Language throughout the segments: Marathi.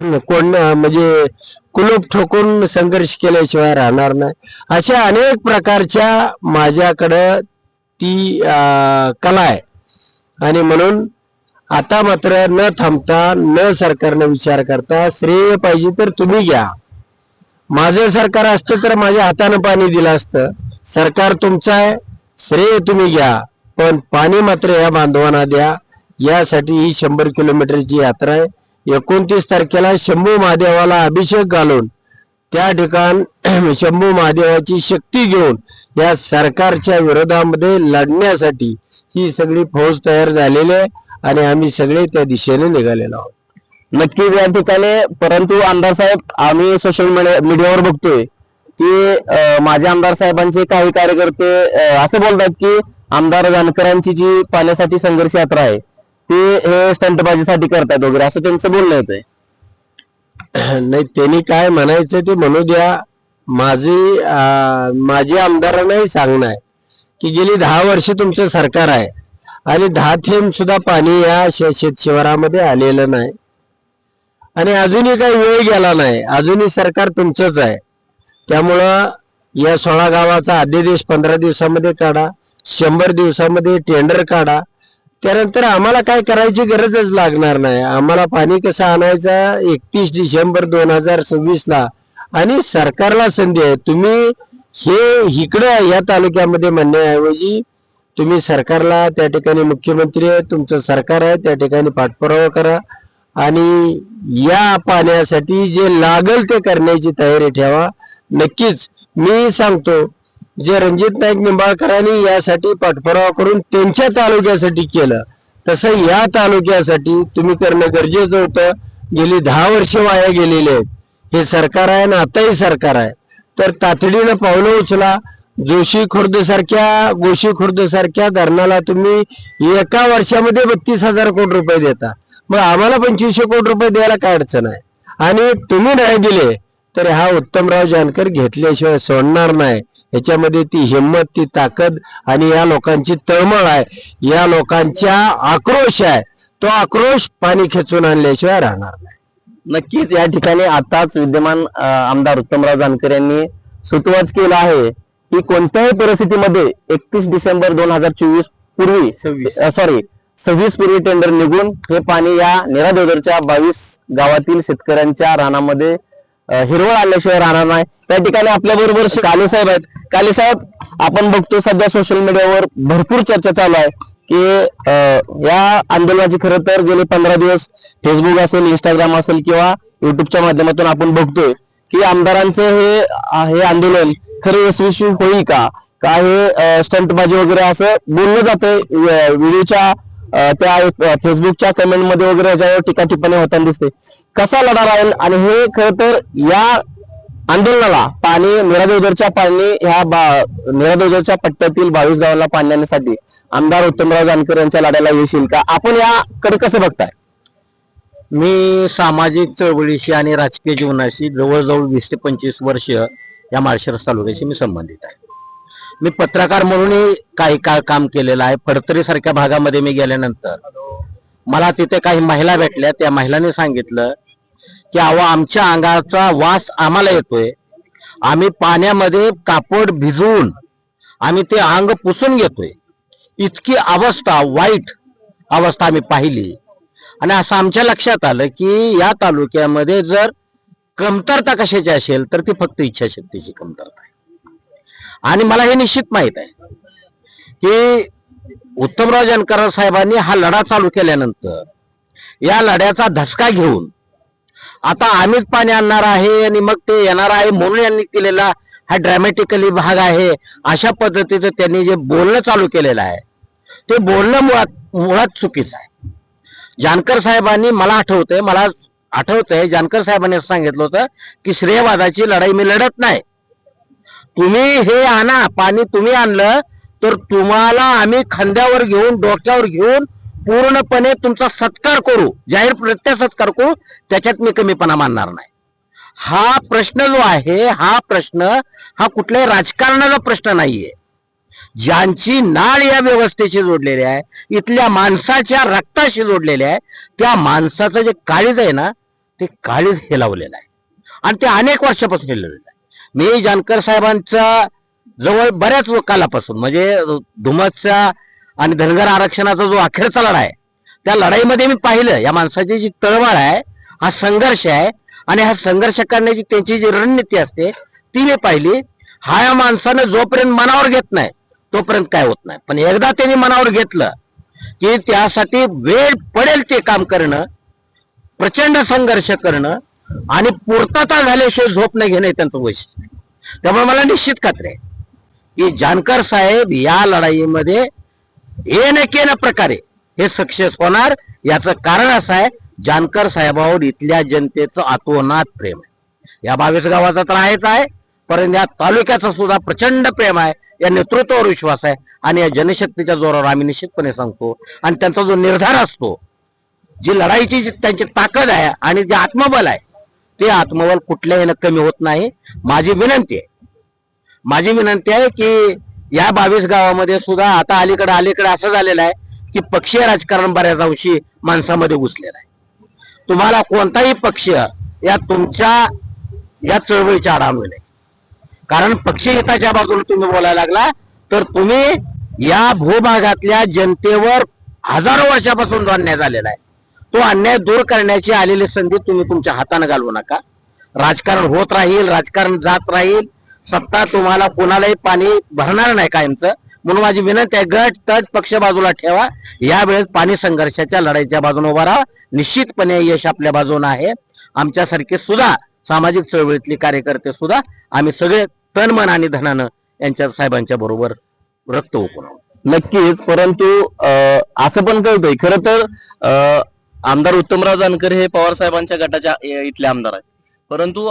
कोण म्हणजे कुलूप ठोकून संघर्ष केल्याशिवाय राहणार नाही. अशा अनेक प्रकारच्या माझ्याकडं ती कला आहे. आणि म्हणून आता मात्र न थांबता न सरकारनं विचार करता श्रेय पाहिजे तर तुम्ही घ्या. माझं सरकार असतं तर माझ्या हातानं पाणी दिलं असतं. सरकार तुमचं आहे श्रेय तुम्ही घ्या. पण पाणी मात्र या बांधवांना द्या. यासाठी ही शंभर किलोमीटरची यात्रा आहे. एकोणतीस तारखेला शंभू महादेवाला अभिषेक घालून त्या ठिकाण शंभू महादेवाची शक्ती घेऊन या सरकारच्या विरोधामध्ये लढण्यासाठी ही सगळी फौज तयार झालेली आहे आणि आम्ही सगळे त्या दिशेने निघालेलो आहोत. नक्कीच या ठिकाणी परंतु आमदार साहेब आम्ही सोशल मीडियावर बघतोय की माझ्या माझे आमदार साहेबांचे काही कार्यकर्ते अं, असं बोलतात की आमदार जानकरांची जी पाण्यासाठी संघर्ष यात्रा आहे ते हे स्टंटबाजीसाठी करतात वगैरे असं त्यांचं बोलणं येतंय. नाही त्यांनी काय म्हणायचं ते म्हणू द्या. माझी माझी आमदारांनाही सांगणार आहे की गेली दहा वर्ष तुमचं सरकार आहे आणि दहा थेंब सुद्धा पाणी या शे- शेत शिवारामध्ये आलेलं नाही. आणि अजूनही काही वेळ गेला नाही. अजूनही सरकार तुमचंच आहे. त्यामुळं या सोळा गावाचा अध्यादेश पंधरा दिवसामध्ये काढा शंभर दिवसामध्ये टेंडर काढा त्यानंतर आम्हाला काय करायची गरजच लागणार नाही. आम्हाला पाणी कसं आणायचं? एकतीस डिसेंबर दोन हजार सव्वीस ला आणि सरकारला संधी आहे. तुम्ही हे इकडं या तालुक्यामध्ये म्हणण्याऐवजी तुम्ही सरकारला त्या ठिकाणी मुख्यमंत्री आहे तुमचं सरकार आहे त्या ठिकाणी पाठपुरावा करा. आणि या पाण्यासाठी जे लागल ते करण्याची तयारी ठेवा. नक्कीच मी सांगतो जे रणजित नाईक निंबाळकरांनी यासाठी पाठपुरावा करून त्यांच्या तालुक्यासाठी केलं तसं या तालुक्यासाठी तुम्ही करणं गरजेचं होतं. गेली दहा वर्ष वाया गेलेले आहेत. हे सरकार आहे आणि आताही सरकार आहे. तर तातडीनं पावलं उचला. जोशी खुर्द सारख्या गोशी खुर्द सारख्या धरणाला तुम्ही एका वर्षामध्ये बत्तीस हजार कोटी रुपये देता. मग आम्हाला पंचवीसशे कोटी रुपये द्यायला काय अडचण आहे? आणि तुम्ही नाही दिले तर हा उत्तमराव जानकर घेतल्याशिवाय सोडणार नाही. याच्यामध्ये ती हिंमत ती ताकद आणि या लोकांची तळमळ आहे. या लोकांच्या आक्रोश आहे. तो आक्रोश पाणी खेचून आणल्याशिवाय राहणार नाही. नक्कीच या ठिकाणी आताच विद्यमान आमदार उत्तमराव जानकर यांनी सुतवाच केला आहे की कोणत्याही परिस्थितीमध्ये एकतीस डिसेंबर दोन हजार चोवीस पूर्वी सव्वीस. सॉरी सव्वीस पूर्वी टेंडर निघून हे पाणी या निरादेवरच्या बावीस गावातील शेतकऱ्यांच्या रानामध्ये हिरवळ आणल्याशिवाय राहणार नाही. त्या ठिकाणी आपल्या बरोबर काले साहेब आहेत. काले साहेब आपण बघतो सध्या सोशल मीडियावर भरपूर चर्चा चालू आहे की या आंदोलनाची खरं तर गेले पंधरा दिवस फेसबुक असेल इंस्टाग्राम असेल किंवा युट्यूबच्या माध्यमातून आपण बघतोय की आमदारांचं हे हे आंदोलन खरं यशस्वी होईल का? का हे स्टंटबाजी वगैरे असं बोललं जातंय व्हिडिओच्या त्या फेसबुकच्या कमेंटमध्ये वगैरे याच्यावर टीका टिप्पणी होताना दिसते. कसा लढा राहील? आणि हे खर तर या आंदोलनाला पाणी निरादेवदरच्या पाणी ह्या बा- निरादेवदरच्या पट्ट्यातील बावीस गावांना पाणी आणण्यासाठी आमदार उत्तमराव जानकर यांच्या लढ्याला येशील का? आपण याकडे कसं बघताय? मी सामाजिक चळवळीशी आणि राजकीय जीवनाशी जवळजवळ वीस ते पंचवीस वर्ष या माळशिरस तालुक्याशी मी संबंधित आहे. मी पत्रकार म्हणूनही काही काळ काम केलेलं आहे. फडतरी सारख्या भागामध्ये मी गेल्यानंतर. मला तिथे काही महिला भेटल्या. त्या महिलांनी सांगितलं की अहो आमच्या अंगाचा वास आम्हाला येतोय. आम्ही पाण्यामध्ये कापड भिजवून आम्ही ते अंग पुसून घेतोय. इतकी अवस्था वाईट अवस्था आम्ही पाहिली. आणि असं आमच्या लक्षात आलं की या तालुक्यामध्ये जर कमतरता कशाची असेल तर ती फक्त इच्छाशक्तीची कमतरता आहे. आणि मला हे निश्चित माहीत आहे की उत्तमराव जानकर साहेबांनी हा लढा चालू केल्यानंतर या लढ्याचा धसका घेऊन आता आम्हीच पाणी आणणार आहे आणि मग ते येणार आहे म्हणून यांनी केलेला हा ड्रॅमॅटिकली भाग आहे. अशा पद्धतीचं त्यांनी जे बोलणं चालू केलेलं आहे ते बोलणं मुळात मुळात चुकीचं आहे. जानकर साहेबांनी मला आठवतंय मला आठवतंय जानकर साहेबांनी सांगितलं होतं की श्रेयवादाची लढाई मी लढत नाही. तुम्ही हे आणा पाणी तुम्ही आणलं तर तुम्हाला आम्ही खांद्यावर घेऊन डोक्यावर घेऊन पूर्णपणे तुमचा सत्कार करू. जाहीर प्रत्यय सत्कार करू त्याच्यात मी कमीपणा मानणार नाही. हा प्रश्न जो आहे हा प्रश्न हा कुठल्याही राजकारणाचा प्रश्न नाहीये. ज्यांची नाळ या व्यवस्थेशी जोडलेली आहे इथल्या माणसाच्या रक्ताशी जोडलेली आहे त्या माणसाचं जे काळीज आहे ना ते काळीज हेलावलेलं आहे. आणि ते अनेक वर्षापासून हेलवलेलं आहे. मी जानकर साहेबांचा जवळ बऱ्याच कालापासून म्हणजे धुमसचा आणि धनगर आरक्षणाचा जो अखेरचा लढा आहे त्या लढाईमध्ये मी पाहिलं या माणसाची जी तळवाळ आहे हा संघर्ष आहे आणि हा संघर्ष करण्याची त्यांची जी रणनीती असते ती मी पाहिली. हा या माणसानं जोपर्यंत मनावर घेत नाही तोपर्यंत काय होत नाही. पण एकदा त्यांनी मनावर घेतलं की त्यासाठी वेळ पडेल ते काम करणं प्रचंड संघर्ष करणं आणि पूर्तता झाल्याशिवाय झोप न घेणं त्यांचं वैशिष्ट्य त्यामुळे मला निश्चित खात्री आहे की जानकर साहेब या लढाईमध्ये हे न केल्या प्रकारे हे सक्सेस होणार. याचं कारण असं आहे जानकर साहेबावर इथल्या जनतेचं आतोनात प्रेम आहे. या बावीस गावाचा तर आहेच आहे परंतु या तालुक्याचा सुद्धा प्रचंड प्रेम आहे या नेतृत्वावर विश्वास आहे आणि या जनशक्तीच्या जोरावर आम्ही निश्चितपणे सांगतो. आणि त्यांचा जो निर्धार असतो जी लढाईची जी त्यांची ताकद आहे आणि जे आत्मबल आहे ते आत्मबल कुठल्याही कमी होत नाही. माझी विनंती आहे. माझी विनंती आहे की या बावीस गावामध्ये सुद्धा आता अलीकडे अलीकडे असं झालेलं आहे की पक्षीय राजकारण बऱ्याच अंशी माणसामध्ये घुसलेलं आहे. तुम्हाला कोणताही पक्ष या तुमच्या या चळवळीच्या आढावा नाही. कारण पक्षी हिताच्या बाजूने तुम्ही बोलायला लागला तर तुम्ही या भूभागातल्या जनतेवर हजारो वर्षापासून धान्य झालेला आहे. तो अन्याय दूर करण्याची आलेली संधी तुम्ही तुमच्या हाताने घालवू नका. राजकारण होत राहील राजकारण जात राहील सत्ता तुम्हाला कोणालाही पाणी भरणार नाही कायमचं. म्हणून माझी विनंती आहे गट तट पक्ष बाजूला ठेवा. यावेळेस पाणी संघर्षाच्या लढाईच्या बाजूने उभा राहा. निश्चितपणे यश आपल्या बाजूने आहे. आमच्यासारखे सुद्धा सामाजिक चळवळीतले कार्यकर्ते सुद्धा आम्ही सगळे तन मन आणि धनानं यांच्या साहेबांच्या बरोबर रक्त ओकून नक्कीच परंतु अं, असं पण कळतंय. खरं तर अं, आमदार उत्तमराव जानकर हे पवार साहेबांच्या गटाच्या इथले आमदार आहेत. परंतु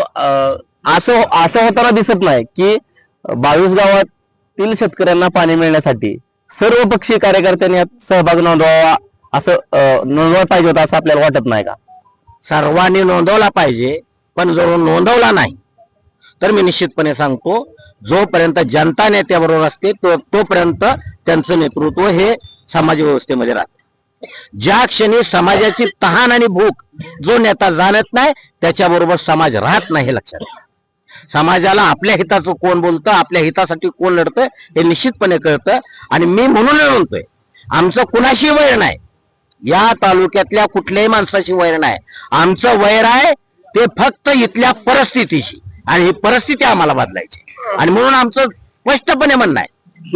असं असं होताना दिसत नाही की बावीस गावातील शेतकऱ्यांना पाणी मिळण्यासाठी सर्व पक्षीय कार्यकर्त्यांनी सहभाग नोंदवावा असं नोंदवायला पाहिजे होतं असं आपल्याला वाटत नाही का? सर्वांनी नोंदवला पाहिजे पण जर नोंदवला नाही तर मी निश्चितपणे सांगतो जोपर्यंत जनता नेत्याबरोबर असते तो तोपर्यंत त्यांचं नेतृत्व हे समाज व्यवस्थेमध्ये राहते. ज्या क्षणी समाजाची तहान आणि भूक जो नेता जाणत नाही त्याच्याबरोबर समाज राहत नाही हे लक्षात. समाजाला आपल्या हिताचं कोण बोलतं आपल्या हितासाठी कोण लढतं हे निश्चितपणे कळतं. आणि मी म्हणून म्हणतोय आमचं कुणाशी वैर नाही? या तालुक्यातल्या कुठल्याही माणसाशी वैर नाही. आमचं वैर आहे ते फक्त इथल्या परिस्थितीशी. आणि ही परिस्थिती आम्हाला बदलायची. आणि म्हणून आमचं स्पष्टपणे म्हणणं आहे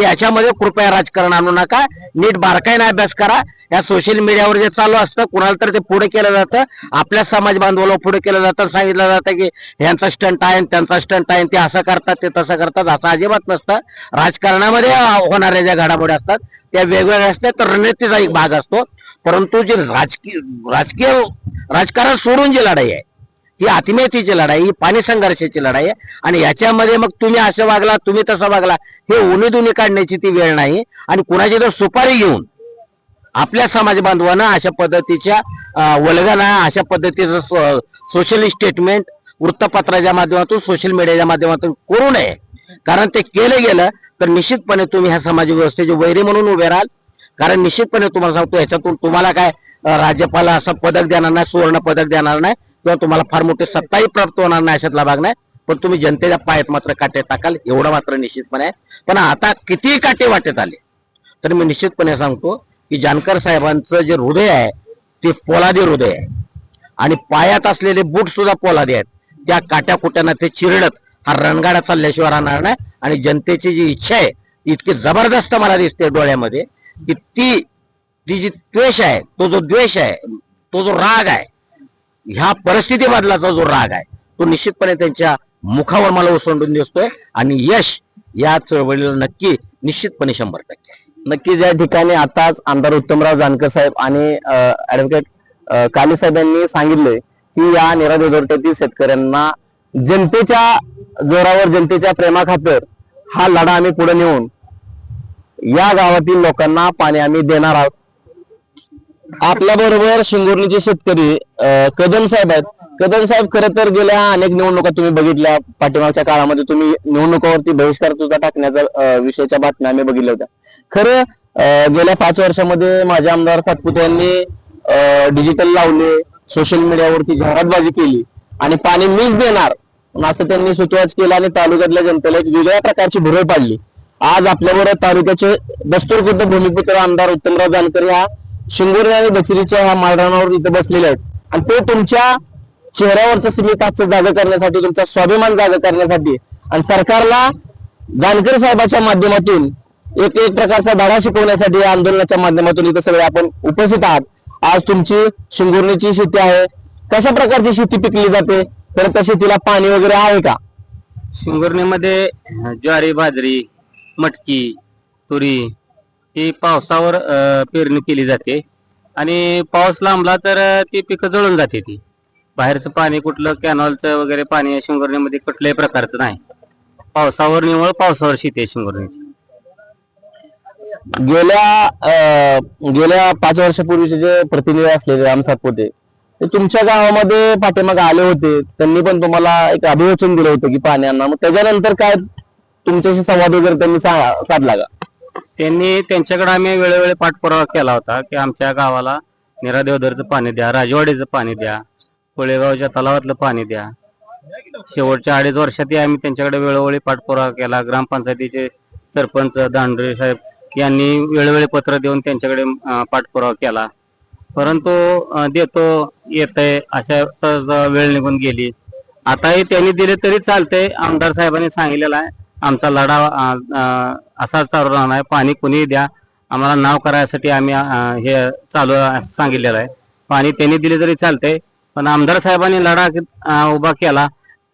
याच्यामध्ये कृपया राजकारण आणू नका. नीट बारकाईने अभ्यास करा. या सोशल मीडियावर जे चालू असतं कुणाला तर ते पुढे केलं जातं. आपल्या समाज बांधवाला पुढे केलं जातं. सांगितलं जातं की ह्यांचा स्टंट आहे त्यांचा स्टंट आहे ते असं करतात ते तसं करतात असं अजिबात नसतं. राजकारणामध्ये होणाऱ्या ज्या घडामोडी असतात त्या वेगवेगळ्या असतात. तर रणनीतीचा एक भाग असतो. परंतु जे राजकीय राजकीय राजकारण सोडून जी लढाई आहे ही आत्मीयतेची लढाई ही पाणी संघर्षाची लढाई आहे. आणि याच्यामध्ये मग तुम्ही असं वागला तुम्ही तसं वागला हे उन्ही दुनी काढण्याची ती वेळ नाही. आणि कुणाची तर सुपारी घेऊन आपल्या समाज बांधवानं अशा पद्धतीच्या अं, वल्गना अशा पद्धतीचं सोशल स्टेटमेंट वृत्तपत्राच्या माध्यमातून सोशल मीडियाच्या माध्यमातून करू नये. कारण ते केलं गेलं तर निश्चितपणे तुम्ही ह्या समाज व्यवस्थेचे वैरी म्हणून उभे राहाल. कारण निश्चितपणे तुम्हाला सांगतो याच्यातून तुम्हाला काय राज्यपाल असं पदक देणार नाही सुवर्ण पदक देणार नाही. किंवा तुम्हाला फार मोठी सत्ताही प्राप्त होणार नाही अशातला भाग नाही. पण तुम्ही जनतेच्या पायात मात्र काटे टाकाल एवढं मात्र निश्चितपणे आहे. पण आता किती काटे वाटेत आले तर मी निश्चितपणे सांगतो की जानकर साहेबांचं जे हृदय आहे ते पोलादी हृदय आहे. आणि पायात असलेले बूट सुद्धा पोलादी आहेत. त्या काट्या कुट्यांना ते चिरडत हा रणगाडा चालल्याशिवाय राहणार नाही. आणि जनतेची जी इच्छा आहे ती इतकी जबरदस्त मला दिसते डोळ्यामध्ये की ती ती जी द्वेष आहे तो जो द्वेष आहे तो जो राग आहे ह्या परिस्थिती बदलाचा जो राग आहे तो निश्चितपणे त्यांच्या मुखावर मला ओसंडून दिसतोय आणि यश या चळवळीला नक्की निश्चितपणे शंभर टक्के. नक्कीच या ठिकाणी आताच आमदार उत्तमराव जानकर साहेब आणि ऍडव्होकेट काले साहेब यांनी सांगितले की या निराधोदरट्यातील शेतकऱ्यांना जनतेच्या जोरावर जनतेच्या प्रेमाखातर हा लढा आम्ही पुढे नेऊन या गावातील लोकांना पाणी आम्ही देणार आहोत. आपल्या बरोबर शिंगोर्णीचे शेतकरी कदम साहेब आहेत. कदम साहेब खरं तर गेल्या अनेक निवडणुका तुम्ही बघितल्या. पाठीमागच्या काळामध्ये तुम्ही निवडणुकावरती बहिष्कार सुद्धा टाकण्याच्या विषयाच्या बातम्या आम्ही बघितल्या होत्या. खरं गेल्या पाच वर्षामध्ये माझे आमदार सातपुते यांनी डिजिटल लावले सोशल मीडियावरती जाहिरातबाजी केली आणि पाणी मीच देणार असं त्यांनी सुतवाज केला आणि तालुक्यातल्या जनतेला एक वेगळ्या प्रकारची भुरळ पाडली. आज आपल्याबरोबर तालुक्याचे दस्तूरखुद्द भूमिपुत्र आमदार उत्तमराव जानकर ह्या शिंगोरी आणि बचरीच्या ह्या माळरानावर इथं बसलेले आहेत. आणि ते तुमच्या चेहऱ्यावरचं स्मित जागा करण्यासाठी तुमचा स्वाभिमान जागा करण्यासाठी आणि सरकारला जानकर साहेबाच्या माध्यमातून एक एक प्रकारचा धडा शिकवण्यासाठी आंदोलनाच्या माध्यमातून इथं सगळे आपण उपस्थित आहात. आज तुमची शिंगोरणीची शेती आहे. कशा प्रकारची शेती पिकली जाते? तर त्या शेतीला पाणी वगैरे आहे का? शिंगोरणीमध्ये ज्वारी बाजरी मटकी तुरी ही पावसावर अ, पेरणी केली जाते. आणि पाऊस लांबला तर अ, ती पिकं जळून जाते ती. बाहेरचं पाणी कुठलं कॅनॉलचं वगैरे पाणी या शिंगोरणीमध्ये कुठल्याही प्रकारचं नाही. पावसावर निवळ पावसावर शेती आहे शिंगोरणीची. गेल्या अं, गेल्या पाच वर्षापूर्वीचे जे प्रतिनिधी असलेले राम सातपुते ते तुमच्या गावामध्ये पाठीमागे आले होते. त्यांनी पण तुम्हाला एक अभिवचन दिलं होतं की पाण्यांना मग त्याच्यानंतर काय तुमच्याशी संवाद वगैरे त्यांनी सा- साधला का? त्यांनी त्यांच्याकडे आम्ही वेळोवेळी पाठपुरावा केला होता की आमच्या गावाला निरादेवधरचं पाणी द्या राजवाडीचं पाणी द्या कोळेगावच्या तलावातलं पाणी द्या. शेवटच्या अडीच वर्षातही आम्ही त्यांच्याकडे वेळोवेळी पाठपुरावा केला. ग्रामपंचायतीचे सरपंच दांडरे साहेब यांनी वेळोवेळी पत्र देऊन त्यांच्याकडे पाठपुरावा केला. परंतु देतो येतंय अशा वेळ निघून गेली. आताही त्यांनी दिले तरी चालतंय. आमदार साहेबांनी सांगितलेला आहे आमचा लढा असाच चालू राहणार आहे. पाणी कुणीही द्या. आम्हाला नाव करायसाठी आम्ही हे चालू सांगितलेलं आहे. पाणी त्यांनी दिले तरी चालतंय. पण आमदार साहेबांनी लढा उभा केला.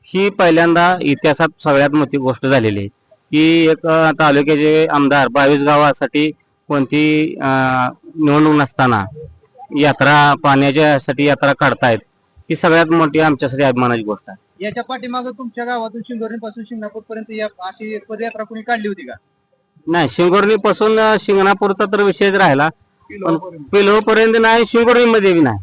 ही पहिल्यांदा इतिहासात सगळ्यात मोठी गोष्ट झालेली आहे. की एक तालुक्याचे आमदार बावीस गावासाठी कोणती निवडणूक नसताना यात्रा पाण्याच्यासाठी यात्रा काढतायत. ही सगळ्यात मोठी आमच्यासाठी अभिमानाची गोष्ट आहे. याच्या पाठीमागं तुमच्या गावातून शिंदोरीपासून शिंगणापूर पर्यंत या अशी पदयात्रा कोणी काढली होती का? नाही शिंगोर्णी पासून शिंगणापूरचा तर विषयच राहिला. पण पिलो पर्यंत नाही शिंगोर्णी मध्ये बी नाही.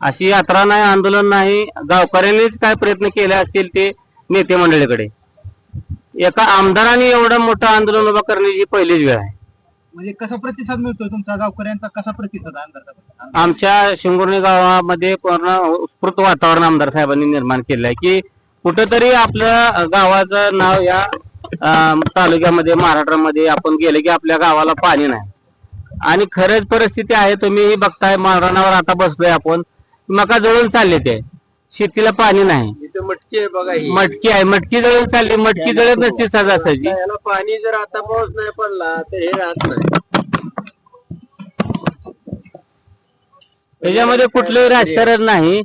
अशी यात्रा नाही आंदोलन नाही. गावकऱ्यांनीच काय प्रयत्न केले असतील ते नेते मंडळीकडे. एका आमदाराने एवढं मोठं आंदोलन उभं करण्याची पहिलीच वेळ आहे. म्हणजे कसा प्रतिसाद मिळतोय तुमचा गावकऱ्यांचा? कसा प्रतिसाद आमच्या शिंगोर्णी गावामध्ये पूर्ण उत्स्फूर्त वातावरण आमदार साहेबांनी निर्माण केलं आहे की कुठंतरी आपलं गावाचं नाव या अं, तालुक्यामध्ये महाराष्ट्रामध्ये आपण गेले की आपल्या गावाला पाणी नाही. आणि खरंच परिस्थिती आहे तुम्ही बघताय माळरानावर आता बसलोय आपण. मका जळून चालले ते. शेतीला पाणी नाही. इथं मटकी आहे बघा ही. मटकी आहे मटकी जळून चालली मटकी जळत नसती सजा याला पाणी जर आता पाऊस नाही पडला तर हे राहत नाही. त्याच्यामध्ये कुठलंही राजकारण नाही.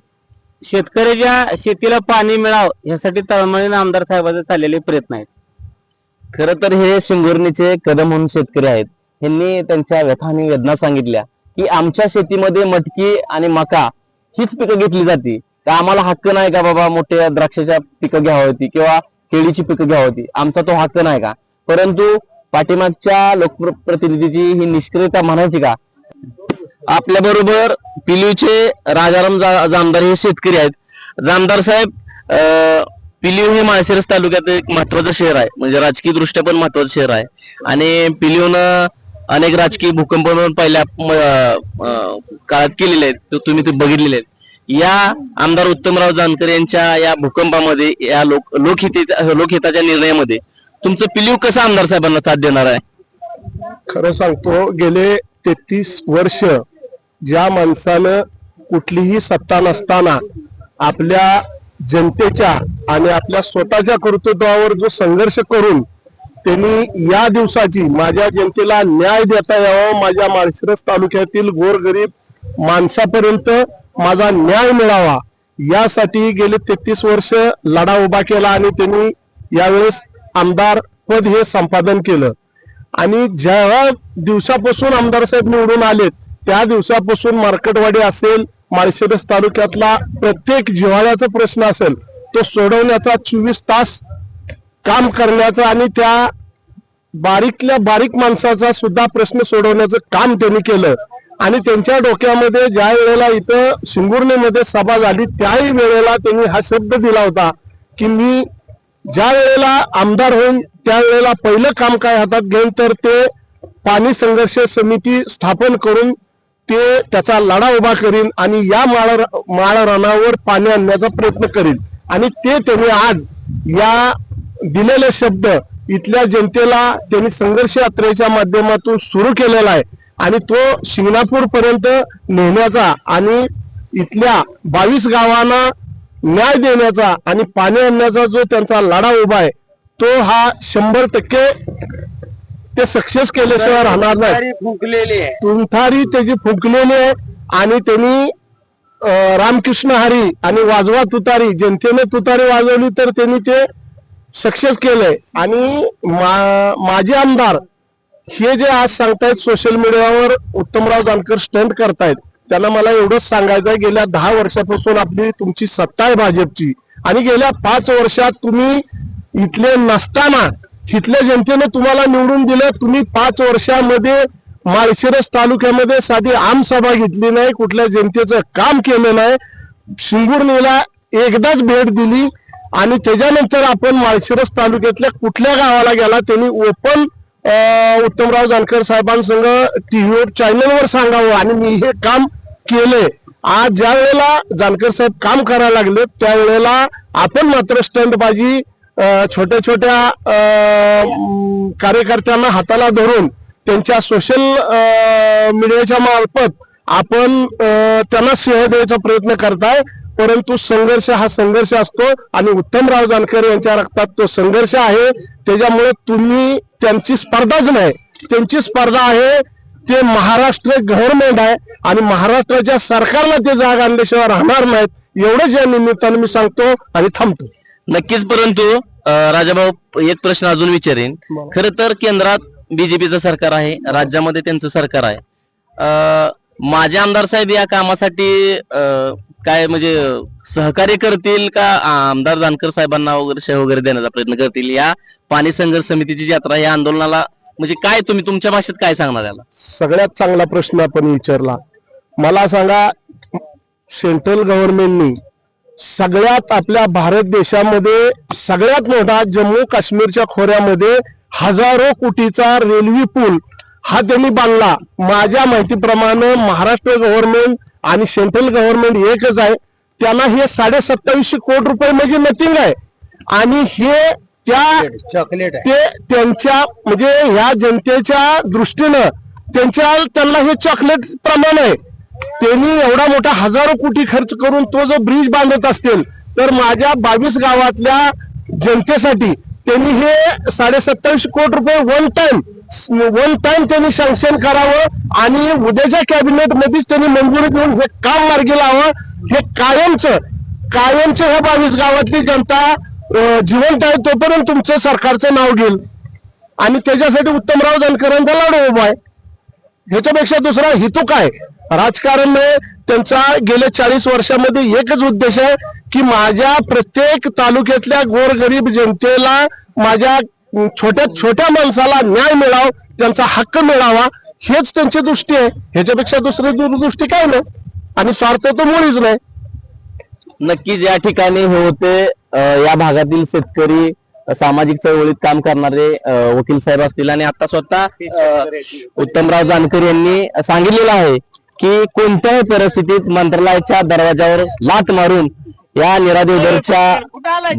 शेतकऱ्याच्या शेतीला पाणी मिळावं यासाठी तळमळीने आमदार साहेबांचे चाललेले प्रयत्न आहेत. खर तर हे शिंगोरणीचे कदम म्हणून शेतकरी आहेत. यांनी त्यांच्या व्यथा आणि वेदना सांगितल्या की आमच्या शेतीमध्ये मटकी आणि मका हीच पिकं घेतली जाते. तर आम्हाला हक्क नाही का बाबा मोठ्या द्राक्षाच्या पिकं घ्यावी होती किंवा केळीची पिकं घ्यावी होती? आमचा तो हक्क नाही का? परंतु पाठीमागच्या लोकप्रतिनिधीची ही निष्क्रियता म्हणायची का? आपल्या बरोबर पिलूचे राजाराम जामदार हे शेतकरी आहेत. जामदार साहेब अं, पिलिव हे माळशिरस तालुक्यात एक महत्वाचं शहर आहे. म्हणजे राजकीय दृष्ट्या पण महत्वाचं शहर आहे. आणि पिलिवनं अनेक राजकीय भूकंप पहिल्या अं, काळात केलेले आहेत. तो तुम्ही ते बघितलेले आहेत. या आमदार उत्तमराव जानकर यांच्या या भूकंपामध्ये या लोक लोकहितेच्या लोकहिताच्या निर्णयामध्ये तुमचं पिलीव कसं आमदार साहेबांना साथ देणार आहे? खरं सांगतो गेले तेहतीस वर्ष ज्या माणसानं कुठलीही सत्ता नसताना आपल्या जनतेच्या आणि आपल्या स्वतःच्या कर्तृत्वावर जो संघर्ष करून त्यांनी या दिवसाची माझ्या जनतेला न्याय देता यावा माझ्या माळशिरस तालुक्यातील गोरगरीब माणसापर्यंत माझा न्याय मिळावा यासाठी गेले तेहतीस वर्ष लढा उभा केला आणि त्यांनी यावेळेस आमदार पद हे संपादन केलं. आणि ज्या दिवसापासून आमदार साहेब निवडून आलेत त्या दिवसापासून मार्केटवाडी असेल माळशिरस तालुक्यातला प्रत्येक जिव्हाळ्याचा प्रश्न असेल तो सोडवण्याचा चोवीस तास काम करण्याचा आणि त्या बारीकल्या बारीक माणसाचा सुद्धा प्रश्न सोडवण्याचं काम त्यांनी केलं. आणि त्यांच्या डोक्यामध्ये ज्या वेळेला इथं शिंगुर्णीमध्ये सभा झाली त्याही वेळेला त्यांनी हा शब्द दिला होता की मी ज्या वेळेला आमदार होईन त्यावेळेला पहिलं काम काय हातात घेईन तर ते पाणी संघर्ष समिती स्थापन करून ते त्याचा लढा उभा करीन आणि या माळ माळ रानावर पाणी आणण्याचा प्रयत्न करीन. आणि ते त्यांनी आज या दिलेले शब्द इथल्या जनतेला त्यांनी संघर्ष यात्रेच्या माध्यमातून सुरू केलेला आहे. आणि तो शिंगणापूर पर्यंत नेण्याचा आणि इथल्या बावीस गावांना न्याय देण्याचा आणि पाणी आणण्याचा जो त्यांचा लढा उभा आहे तो हा शंभर टक्के ते सक्सेस केल्याशिवाय राहणार नाही. फुंकलेली आहे. तुमथारी त्याची फुंकलेली आहे आणि त्यांनी रामकृष्ण हरी आणि वाजवा तुतारी जनतेने तुतारी वाजवली तर त्यांनी ते सक्सेस केलंय. आणि मा- माजी आमदार हे जे आज सांगतायत सोशल मीडियावर उत्तमराव जानकर स्टंट करतायत त्यांना मला एवढंच सांगायचं आहे गेल्या दहा वर्षापासून आपली तुमची सत्ता आहे भाजपची. आणि गेल्या पाच वर्षात तुम्ही इथले नसताना तिथल्या जनतेनं तुम्हाला निवडून दिलं. तुम्ही पाच वर्षामध्ये माळशिरस तालुक्यामध्ये साधी आमसभा घेतली नाही कुठल्या जनतेचं काम केलं नाही. शिंगुर्णीला एकदाच भेट दिली आणि त्याच्यानंतर आपण माळशिरस तालुक्यातल्या कुठल्या गावाला गेला त्यांनी ओपन उत्तमराव जानकर साहेबांसंग टीव्हीवर चॅनलवर सांगावं आणि मी हे काम केलंय आज ज्या वेळेला जानकर साहेब काम करायला लागले त्यावेळेला आपण मात्र स्टंटबाजी छोट्या छोट्या कार्यकर्त्यांना हाताला धरून त्यांच्या सोशल मीडियाच्या मार्फत आपण त्यांना सिंह द्यायचा प्रयत्न करताय. परंतु संघर्ष हा संघर्ष असतो आणि उत्तमराव जानकर यांच्या रक्तात तो संघर्ष आहे. त्याच्यामुळे तुम्ही त्यांची स्पर्धाच नाही त्यांची स्पर्धा आहे. ते महाराष्ट्र गव्हर्नमेंट आहे आणि महाराष्ट्राच्या सरकारला ते जाग आणल्याशिवाय राहणार नाहीत. एवढंच या निमित्ताने मी सांगतो आणि थांबतो. नक्कीच परंतु अं, राजाभाऊ एक प्रश्न अजून विचारेन. खर तर केंद्रात बीजेपीचं सरकार आहे राज्यामध्ये त्यांचं सरकार आहे. अं, माझे आमदार साहेब या कामासाठी अं, काय म्हणजे सहकार्य करतील का आमदार जानकर साहेबांना वगैरे शह वगैरे देण्याचा प्रयत्न करतील? या पाणी संघर्ष समितीची यात्रा या आंदोलनाला म्हणजे काय तुम्ही तुमच्या भाषेत काय सांगणार याला? सगळ्यात चांगला प्रश्न आपण विचारला. मला सांगा सेंट्रल गव्हर्नमेंटनी सगळ्यात आपल्या भारत देशामध्ये सगळ्यात मोठा जम्मू काश्मीरच्या खोऱ्यामध्ये हजारो कोटीचा रेल्वे पूल हा त्यांनी बांधला. माझ्या माहितीप्रमाणे महाराष्ट्र गव्हर्नमेंट आणि सेंट्रल गव्हर्नमेंट एकच आहे. त्यांना हे साडे सत्तावीसशे कोटी रुपये म्हणजे नथिंग आहे. आणि हे त्या चॉकलेट ते त्यांच्या म्हणजे ह्या जनतेच्या दृष्टीनं त्यांच्या त्यांना हे चॉकलेट प्रमाण आहे. त्यांनी एवढा मोठा हजारो कोटी खर्च करून तो जो ब्रिज बांधत असतील तर माझ्या बावीस गावातल्या जनतेसाठी त्यांनी हे साडे सत्तावीस कोटी रुपये वन टाइम वन टाइम त्यांनी सँक्शन करावं आणि उद्याच्या कॅबिनेट मध्येच त्यांनी मंजुरी देऊन हे काम मार्गी लावावं. हे कायमचं कायमचं ह्या बावीस गावातली जनता जिवंत आहे तोपर्यंत तुमचं सरकारचं नाव घेईल. आणि त्याच्यासाठी उत्तमराव जानकरांचा लाडू उभा आहे. ह्याच्यापेक्षा दुसरा हेतू काय? राजकारण त्यांचा गेल्या चाळीस वर्षामध्ये एकच उद्देश आहे की माझ्या प्रत्येक तालुक्यातल्या गोरगरीब जनतेला माझ्या छोट्या छोट्या माणसाला न्याय मिळावा त्यांचा हक्क मिळावा हेच त्यांची दृष्टी आहे. ह्याच्यापेक्षा दुसरी दूरदृष्टी काय नाही. आणि स्वार्थ तर मुळीच नाही. नक्कीच या ठिकाणी हे होते या भागातील शेतकरी सामाजिक चळवळीत काम करणारे वकील साहेब असतील. आणि आता स्वतः उत्तमराव जानकर यांनी सांगितलेलं आहे की कोणत्याही परिस्थितीत मंत्रालयाच्या दरवाजावर लात मारून या निरादेवदरच्या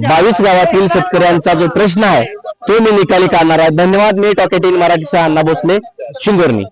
बावीस गावातील शेतकऱ्यांचा जो प्रश्न आहे तो मी निकाली काढणार आहे. धन्यवाद मी टॉकेटिंग मराठीचा अण्णा भोसले शिंगोर्णी.